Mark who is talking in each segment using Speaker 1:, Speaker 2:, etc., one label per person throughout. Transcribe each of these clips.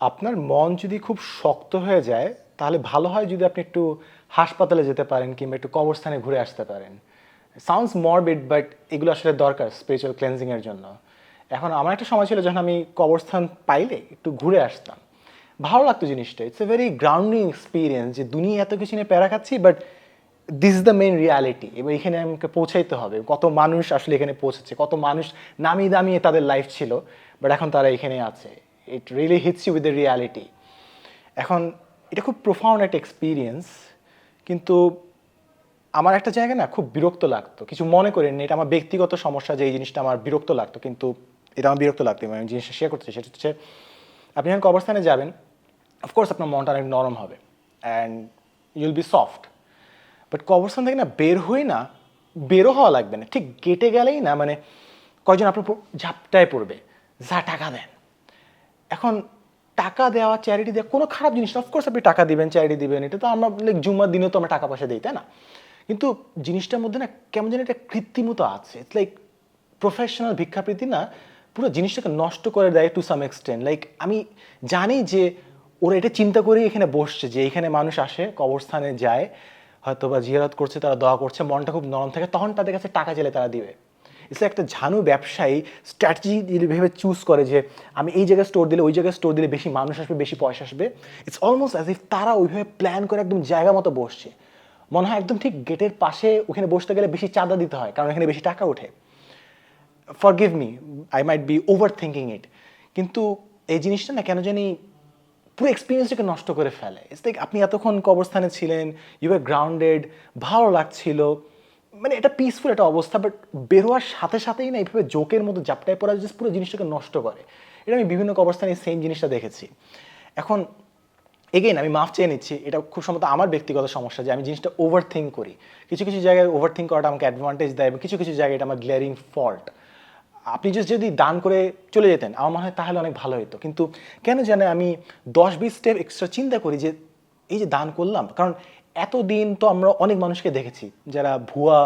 Speaker 1: আপনার মন যদি খুব শক্ত হয়ে যায়, তাহলে ভালো হয় যদি আপনি একটু হাসপাতালে যেতে পারেন কিংবা একটু কবরস্থানে ঘুরে আসতে পারেন। সাউন্ডস মরবিড বাট এগুলো আসলে দরকার স্পিরিচুয়াল ক্লেন্সিংয়ের জন্য। এখন আমার একটা সময় ছিল যখন আমি কবরস্থান পাইলে একটু ঘুরে আসতাম। ভালো লাগতো জিনিসটা। It's a very grounding experience যে দুনিয়া এত কিছু নিয়ে প্যারা খাচ্ছি but this is the main reality এবার এখানে আমাকে পৌঁছাইতে হবে। কত মানুষ আসলে এখানে পৌঁছেছে কত মানুষ নামি দামিয়ে তাদের লাইফ ছিল বাট এখন তারা এখানে আছে। It really hits you with the reality এখন, এটা খুব প্রোফাউন্ড একটা এক্সপিরিয়েন্স কিন্তু আমার একটা জায়গা না খুব বিরক্ত লাগতো। কিছু মনে করেন এটা আমার ব্যক্তিগত সমস্যা যে এই জিনিসটা আমার বিরক্ত লাগতো, কিন্তু এটা আমার বিরক্ত লাগতো আমি জিনিসটা শেয়ার করতে সেটা হচ্ছে আপনি যখন কবরস্থানে যাবেন অফকোর্স আপনার মনটা অনেক নরম হবে and you'll be soft but কবরস্থান থেকে না বের হয়ে না, বেরো হওয়া লাগবে না। ঠিক গেটে গেলেই না মানে কয়জন আপনার ঝাপটায় পড়বে, যা টাকা দেন। এখন টাকা দেওয়া চ্যারিটি দেওয়া, কোনো খারাপ জিনিস না। অফকোর্স আপনি টাকা দিবেন চ্যারিটি দিবেন। এটা তো আমরা লাইক জুম্মার দিনেও তো আমরা টাকা পয়সা দিই, তাই না? কিন্তু জিনিসটার মধ্যে না কেমন যেন একটা কৃত্রিমতা আছে। ইটস লাইক প্রফেশনাল ভিক্ষাবৃত্তি না পুরো জিনিসটাকে নষ্ট করে দেয় টু সাম এক্সটেন্ট লাইক আমি জানি যে ওরা এটা চিন্তা করেই এখানে বসছে যে এখানে মানুষ আসে, কবরস্থানে যায় হয়তো বা জিয়ারত করছে, তারা দোয়া করছে, মনটা খুব নরম থাকে, তখন তাদের কাছে টাকা চাইলে তারা দিবে। ইটস একটা ঝানু ব্যবসায়ী স্ট্র্যাটেজি ভেবে চুজ করে যে আমি এই জায়গায় স্টোর দিলে ওই জায়গায় স্টোর দিলে বেশি মানুষ আসবে, বেশি পয়সা আসবে। ইটস অলমোস্ট অ্যাজ ইফ তারা ওইভাবে প্ল্যান করে একদম জায়গা মতো বসছে। মনে হয় একদম ঠিক গেটের পাশে ওখানে বসতে গেলে বেশি চাঁদা দিতে হয়, কারণ এখানে বেশি টাকা ওঠে। Forgive me I might be over thinking it কিন্তু এই জিনিসটা না কেন জানি পুরো এক্সপিরিয়েন্সটাকে নষ্ট করে ফেলে। লাইক আপনি এতক্ষণ কবরস্থানে ছিলেন ইউ আর গ্রাউন্ডেড ভালো লাগছিল মানে এটা পিসফুল একটা অবস্থা বাট বেরোয়ার সাথে সাথেই না এইভাবে জোকের মতো জাপটায় পড়া জাস্ট পুরো জিনিসটাকে নষ্ট করে। এটা আমি বিভিন্ন কবরস্থানে সেম জিনিসটা দেখেছি। এখন এগেইন আমি মাফ চেয়ে নিচ্ছি, এটা খুব সম্ভবত আমার ব্যক্তিগত সমস্যা যে আমি জিনিসটা ওভার থিঙ্ক করি। কিছু কিছু জায়গায় ওভার থিঙ্ক করাটা আমাকে অ্যাডভান্টেজ দেয় এবং কিছু কিছু জায়গায় এটা আমার গ্লেয়ারিং ফল্ট আপনি যদি দান করে চলে যেতেন, আমার মনে হয় তাহলে অনেক ভালো হতো কিন্তু কেন জানে আমি দশ বিশ স্টেপ এক্সট্রা চিন্তা করি যে, এই যে দান করলাম, কারণ এতদিন তো আমরা অনেক মানুষকে দেখেছি যারা ভুয়া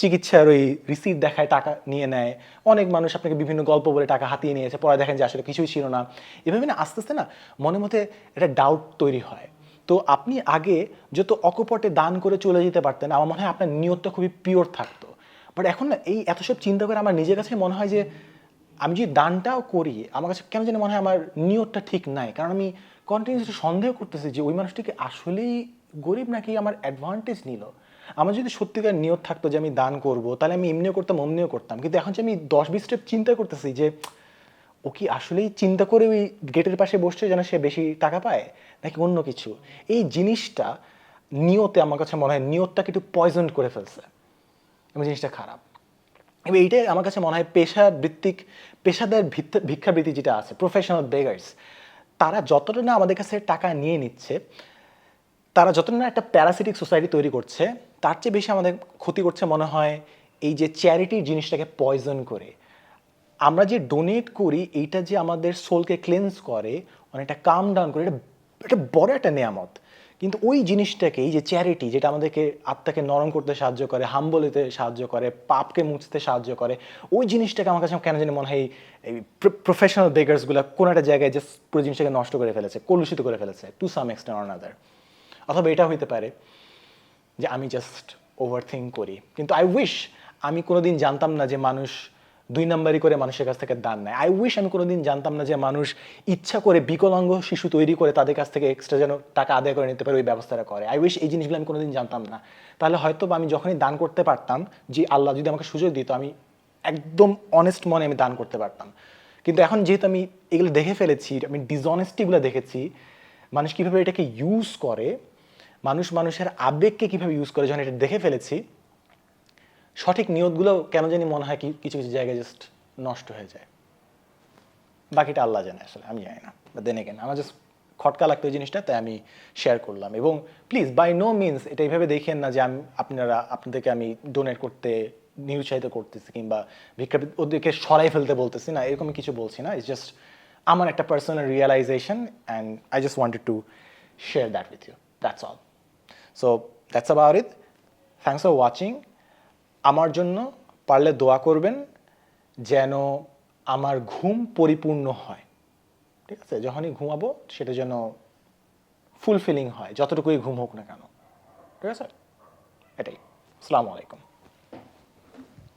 Speaker 1: চিকিৎসার ওই রিসিট দেখায় টাকা নিয়ে নেয়। অনেক মানুষ আপনাকে বিভিন্ন গল্প বলে টাকা হাতিয়ে নিয়েছে, পরে দেখেন যে আসলে কিছুই ছিল না। এভাবে না আস্তে আস্তে না মনে মধ্যে একটা ডাউট তৈরি হয়। তো আপনি আগে যত অকপটে দান করে চলে যেতে পারতেন, আমার মনে হয় আপনার নিয়তটা খুবই পিওর থাকতো। বাট এখন না এই এত সব চিন্তা করে আমার নিজের কাছে মনে হয় যে আমি যদি দানটাও করি, আমার কাছে কেন যেন মনে হয় আমার নিয়তটা ঠিক নাই। কারণ আমি কন্টিনিউসলি সন্দেহ করতেছি যে ওই মানুষটিকে আসলেই গরিব নাকি আমার অ্যাডভান্টেজ নিল? আমার যদি সত্যিকার নিয়ত থাকতো যে আমি দান করব, তাহলে আমি এমনিও করতাম, অমনিও করতাম। কিন্তু এখন যে আমি দশ বিশ স্টেপ চিন্তা করতেছি যে, ও কি আসলেই চিন্তা করে ওই গেটের পাশে বসছে যেন সে বেশি টাকা পায়, নাকি অন্য কিছু? এই জিনিসটা নিয়তে আমার কাছে মনে হয় নিয়তটাকে একটু পয়জন করে ফেলছে। এবং জিনিসটা খারাপ। এবং এইটাই আমার কাছে মনে হয় পেশা ভিত্তিক পেশাদার ভিক্ষাবৃত্তি যেটা আছে প্রফেশনাল বেগার্স তারা যতটা না আমাদের কাছে টাকা নিয়ে নিচ্ছে তারা যত না একটা প্যারাসিটিক সোসাইটি তৈরি করছে, তার চেয়ে বেশি আমাদের ক্ষতি করছে মনে হয় এই যে চ্যারিটির জিনিসটাকে পয়জন করে। আমরা যে ডোনেট করি, এইটা যে আমাদের সোলকে ক্লেন্স করে, অনেকটা কাম ডাউন করে, এটা এটা বড় একটা নেয়ামত। কিন্তু ওই জিনিসটাকে, এই যে চ্যারিটি যেটা আমাদেরকে আত্মাকে নরম করতে সাহায্য করে হাম্বলিতে সাহায্য করে, পাপকে মুছতে সাহায্য করে, ওই জিনিসটাকে আমার কাছে কেন জানি মনে হয় এই- প্রফেশনাল বেগার্সগুলো কোনো একটা জায়গায় যে পুরো জিনিসটাকে নষ্ট করে ফেলেছে, কলুষিত করে ফেলেছে টু সাম এক্সটেন্ট অনাদার অথবা এটা হইতে পারে যে আমি জাস্ট ওভার থিঙ্ক করি। কিন্তু আই উইশ আমি কোনোদিন জানতাম না যে মানুষ দুই নাম্বারই করে মানুষের কাছ থেকে দান নেয়। আই উইশ আমি কোনোদিন জানতাম না যে মানুষ ইচ্ছা করে বিকলাঙ্গ শিশু তৈরি করে তাদের কাছ থেকে এক্সট্রা যেন টাকা আদায় করে নিতে পারে, ওই ব্যবস্থাটা করে। আই উইশ এই জিনিসগুলো আমি কোনোদিন জানতাম না। তাহলে হয়তো আমি যখনই দান করতে পারতাম যে আল্লাহ যদি আমাকে সুযোগ দিত, আমি একদম অনেস্ট মনে আমি দান করতে পারতাম। কিন্তু এখন যেহেতু আমি এগুলো দেখে ফেলেছি, আমি ডিসঅনেস্টিগুলো দেখেছি, মানুষ কীভাবে এটাকে ইউজ করে মানুষ মানুষের আবেগকে কীভাবে ইউজ করে, যখন এটা দেখে ফেলেছি, সঠিক নিয়তগুলো কেন জানি মনে হয় কি কিছু কিছু জায়গায় জাস্ট নষ্ট হয়ে যায়। বাকিটা আল্লাহ জানে আসলে, আমি জানি না বা দেন এগেন আমার জাস্ট খটকা লাগতো ওই জিনিসটা, তাই আমি শেয়ার করলাম। এবং প্লিজ বাই নো মিনস এটা এইভাবে দেখেন না যে আমি আপনারা আপনাদেরকে আমি ডোনেট করতে, নিরুৎসাহিত করতেছি কিংবা ভিক্ষা ওদেরকে সরাই ফেলতে বলতেছি না, এরকম কিছু বলছি না ইটস জাস্ট আমার একটা personal realisation and I just wanted to share that with you that's all so that's about it thanks for watching আমার জন্য পারলে দোয়া করবেন যেন আমার ঘুম পরিপূর্ণ হয়। ঠিক আছে? যখনই ঘুমাবো, সেটা যেন ফুলফিলিং হয়, যতটুকুই ঘুম হোক না কেন। ঠিক আছে? এটাই। আসসালামু আলাইকুম।